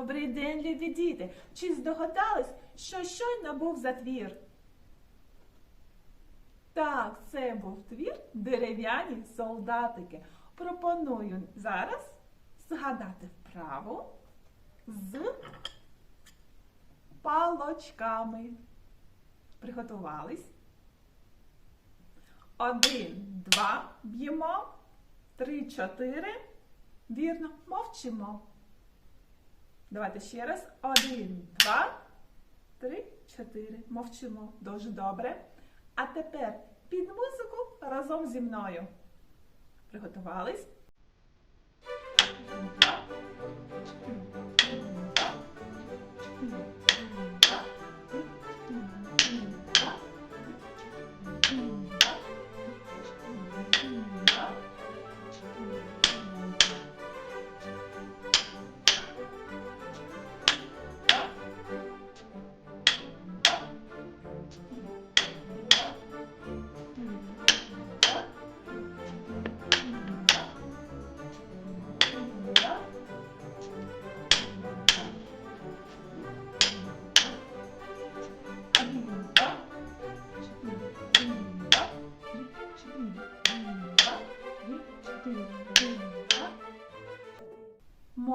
Добрий день, любі діти! Чи здогадались, що щойно був за твір? Так, це був твір дерев'яні солдатики. Пропоную зараз згадати вправу з палочками. Приготувались? Один, два, б'ємо, три, чотири. Вірно, мовчимо. Давайте ще раз. Один, два, три, чотири. Мовчимо. Дуже добре. А тепер під музику разом зі мною. Приготувались?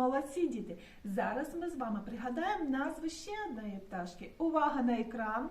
Молодці діти! Зараз ми з вами пригадаємо назву ще одної пташки. Увага на екран!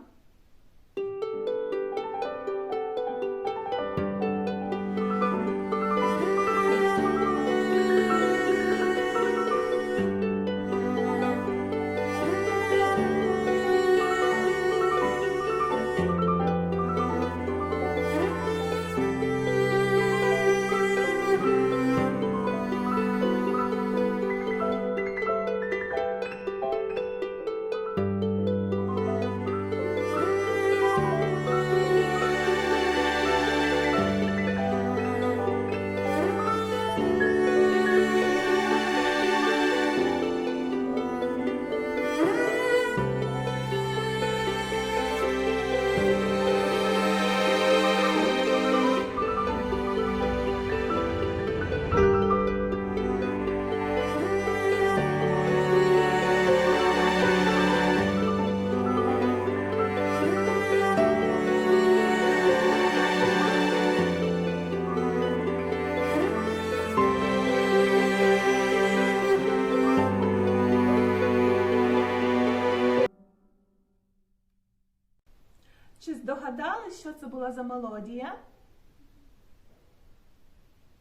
Чи здогадались, що це була за мелодія?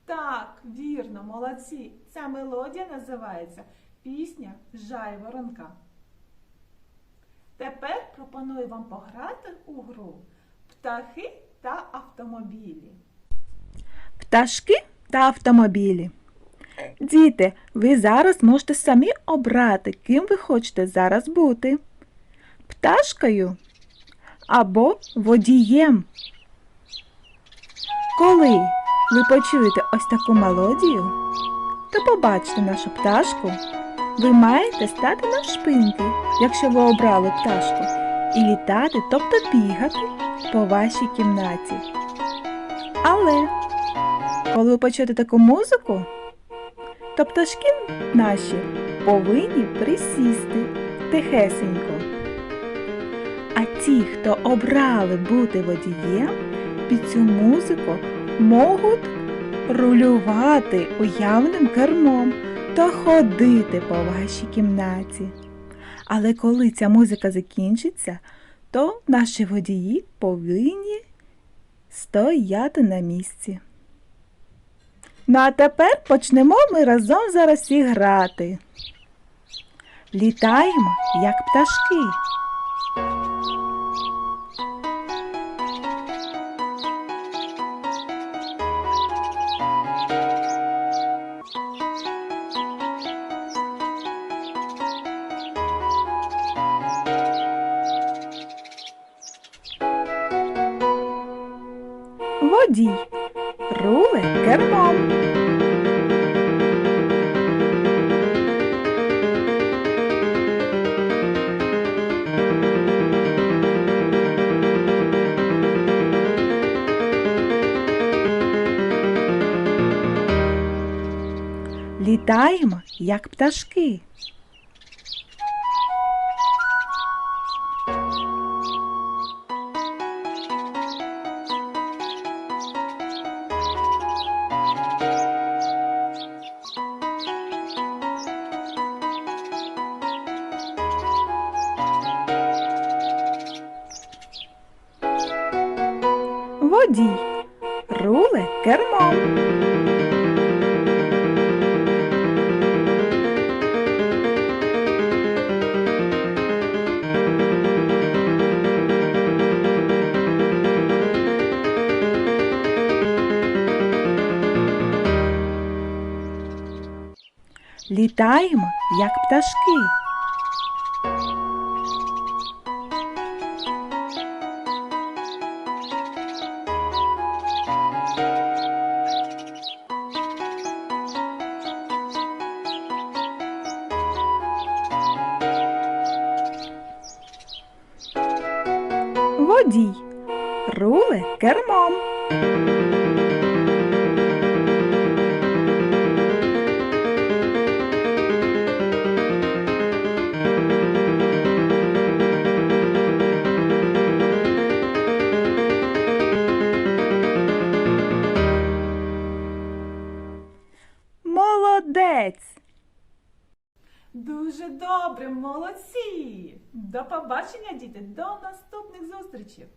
Так, вірно, молодці. Ця мелодія називається Пісня Жайворонка. Тепер пропоную вам пограти у гру Птахи та автомобілі. Пташки та автомобілі. Діти, ви зараз можете самі обрати, ким ви хочете зараз бути. Пташкою або водієм. Коли ви почуєте ось таку мелодію, то побачите нашу пташку. Ви маєте стати навшпиньки, якщо ви обрали пташку, і літати, тобто бігати по вашій кімнаті. Але коли ви почуєте таку музику, то пташки наші повинні присісти тихесенько. А ті, хто обрали бути водієм, під цю музику можуть рулювати уявним кермом та ходити по вашій кімнаті. Але коли ця музика закінчиться, то наші водії повинні стояти на місці. Ну а тепер почнемо ми разом зараз всі грати. Літаємо, як пташки. Водій. Руле кермом. Літаємо, як пташки. Водій. Руле кермом. Літаємо, як пташки. Водій. Руле кермом. Дуже добре, молодці! До побачення, діти, до наступних зустрічей!